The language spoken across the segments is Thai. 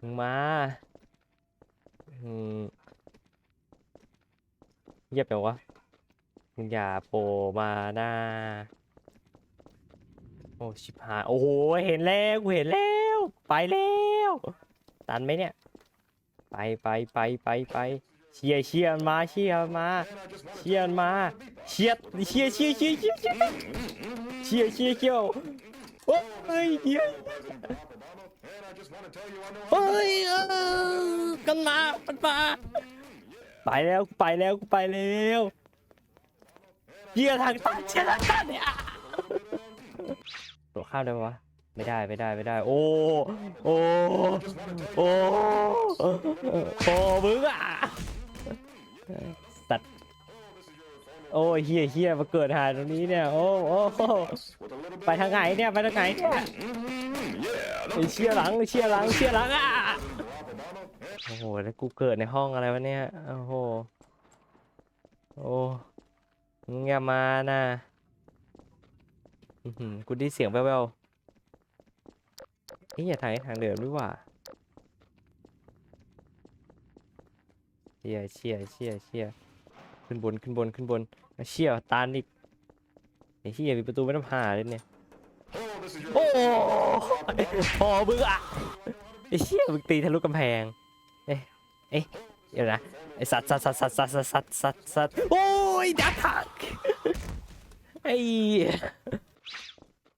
มึงมาอืมเงียบไปวะมึงอย่าโผล่มาหน้า โอ้ชิบหายโอ้โหเห็นแล้วกูเห็นแล้ว ไปแล้วตันไหมเนี่ย ไปไปไปไปไปเชียเชียร์มันมาเชียร์มันมา เชียร์มันมาเชียเชียเชียเชียเชียเชียเชียเชียเชียโอ้ยเดี๋ย เฮ้ยเออกันมามันมาไปแล้วไปแล้วไปแล้วเชียทางตันเชียร์ทางตันเนี่ยตัวข้ามได้ปะวะไม่ได้ไม่ได้ไม่ได้ โอ้โอ้โอ้โอ้มึงอะสัตว์โอ้เฮียเฮียมาเกิดหาตรงนี้เนี่ยโอ้โอ้ไปทางไหนเนี่ยไปทางไหนเนี่ย ไอ้เชียหลังเชียหลังเชียหลังอะโอ้โหแล้วกูเกิดในห้องอะไรวะเนี่ยโอ้โหโอ้มึงอย่ามานะอื้อหือกูได้เสียงแว่วๆนี่อย่าทางให้ทางเดิมด้วยว่ะเชี่ยเชี่ยเชี่ยเชี่ยขึ้นบนขึ้นบนขึ้นบนอะเชี่ยตานอีกไอ้เชี่ยมีประตูไม่ต้องผ่าเลยเนี่ย โอ้พอมึงอะไอ้เชี่ยมึงตีทะลุกำแพง เอ๊ะเอ๊ะเดี๋ยวนะไอ้สัตว์สัตว์สัตว์สัตว์สัตว์สัตว์สัตว์สัตว์โอ้ยดักทักไอ้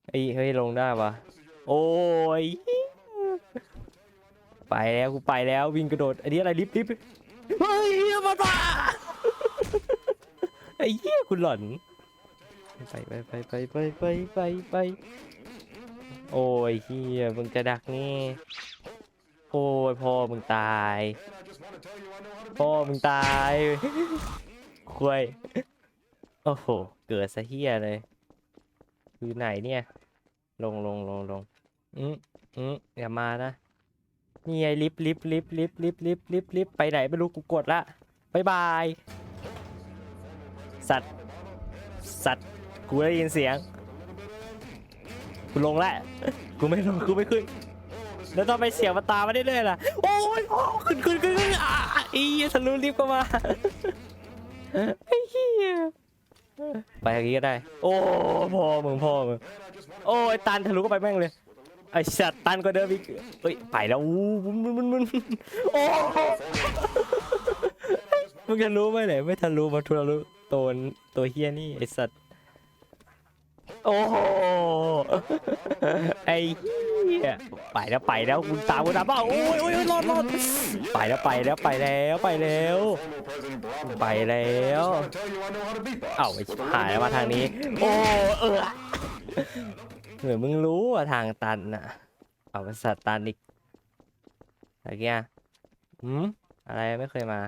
ไอ้เฮ้ยลงได้ปะโอ้ยไปแล้วกูไปแล้ววิ่งกระโดดอันนี้อะไรลิฟต์ลิฟต์เฮ้ยเหี้ยมันมาไอ้เหี้ยคุณหล่อน ไปไปไปไปไปไปไปไปโอ้ยเหี้ยมึงจะดักนี่โอ้ยพ่อมึงตาย พ่อมึงตายคุยโอ้โห เกิดซะเหี้ยเลยอยู่ไหนเนี่ย ลงลงลงลงอืมอืมอย่ามานะนี่ไงลิฟต์ลิฟต์ลิฟต์ลิฟต์ลิฟต์ลิฟต์ลิฟต์ลิฟไปไหนไม่รู้กูกดละบายบาย สัตว์ สัตว์ กูได้ยินเสียง กูลงแล้ว กูไม่ลง กูไม่ขึ้น แล้วทำไมเสียงมันตามมาเรื่อยๆล่ะ โอ้ยโอ้ขึ้นขึ้นขึ้นขึ้นอะอีทะลุลิฟต์ก็มาไอ้เหี้ยไปทางนี้ก็ได้ โอ้พ่อมึงพ่อมึง โอ้ยตันทะลุก็ไปแม่งเลย ไอ้สัตว์ตันก็เดิมอีกเฮ้ยไปแล้วอู้มึนมึนมึนมึนโอ้มึงจะรู้ไหมไหนไม่ทะลุมาทะลุตัวตัวเฮียนี่ไอ้สัตว์ โอ้โห ไอ้เฮียไปแล้วไปแล้วคุณตามคุณตามเปล่าโอ้ยโอ้ยโอ้ยรอดรอดไปแล้วไปแล้วไปแล้วไปแล้ว ไปแล้วเอ้าไอ้ชิบหายแล้วมาทางนี้ โอ้เออเหมือนมึงรู้ว่าทางตันน่ะ เอาเป็นสัตว์ตันอีกอะไรเงี้ยหืมอะไรไม่เคยมา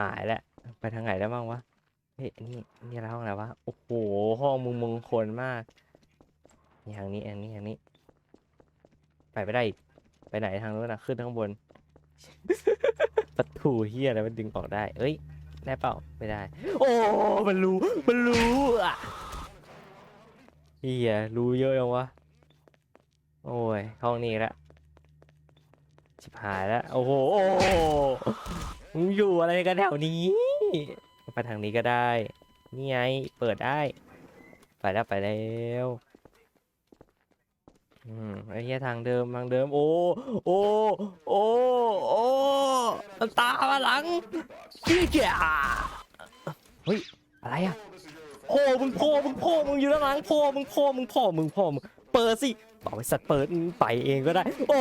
หายแล้วไปทางไหนได้บ้างวะ เฮ้ยนี่นี่อะไรห้องอะไรวะ โอ้โห ห้องมึงมงคลมากนี่ทางนี้อันนี้อันนี้ ไปไม่ได้ ไปไหนทางนู้นนะขึ้นข้างบน ประตูเฮียอะไรมันดึงออกได้ เอ้ย ได้เปล่า ไม่ได้ โอ้ มันรู้ มันรู้อะเฮียรู้เยอะยังวะ โอ้ย ห้องนี้ละชิบหายแล้ว โอ้โหโอ้โหมึงอยู่อะไรกันแถวนี้ ไปทางนี้ก็ได้ นี่ไง เปิดได้ ไปแล้วไปแล้วอืมไอ้เหี้ยทางเดิมทางเดิม โอ้ โอ้ โอ้ โอ้มันตามมาหลังพี่แกเฮ้ย อะไรอะโพ่มึงโพ่มึงโพ่มึงอยู่ด้านหลังโพ่มึงโพ่มึงโพ่มึงโพ่มึงเปิดสิบอกไอ้สัตว์เปิดไปเองก็ได้ โอ้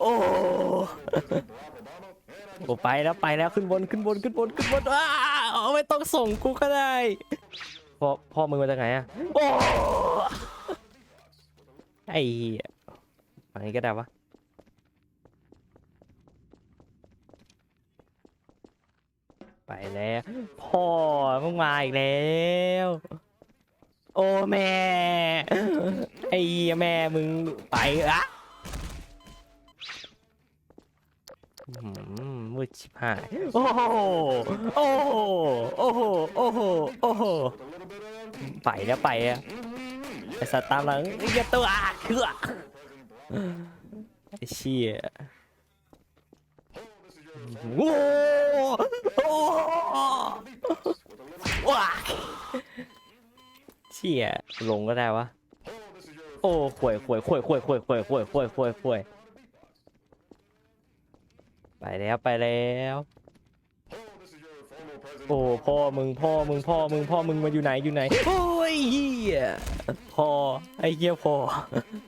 โอ้ โอ้ไปแล้วไปแล้วขึ้นบนขึ้นบนขึ้นบนขึ้นบนอ้าเอาไม่ต้องส่งกูก็ได้พ่อพ่อมึงมาจากไหนอะโอ้ไอ้เหี้ยฝั่งนี้ก็ได้วะไปแล้วพ่อมึงมาอีกแล้ว โอ้แม่ ไอ้เหี้ยแม่มึงไปอะ อื้อหือมืดชิบหายโอ้โหโอ้โหโอ้โหโอ้โหโอ้โหไปแล้วไปอะไอสัตว์ตามหลังไอ้เหี้ยตัวอะคือไอเชี่ยโอ้โอ้ว้าเชี่ยลงก็ได้วะโอ้ข่วยข่วยข่วยข่วยข่วยข่วยข่วยข่วยข่วยข่วย ไปแล้วไปแล้ว โอ้พ่อมึงพ่อมึงพ่อมึงพ่อมึงมาอยู่ไหนอยู่ไหนโอ้ยเฮียพ่อไอ้เหี้ยพ่อ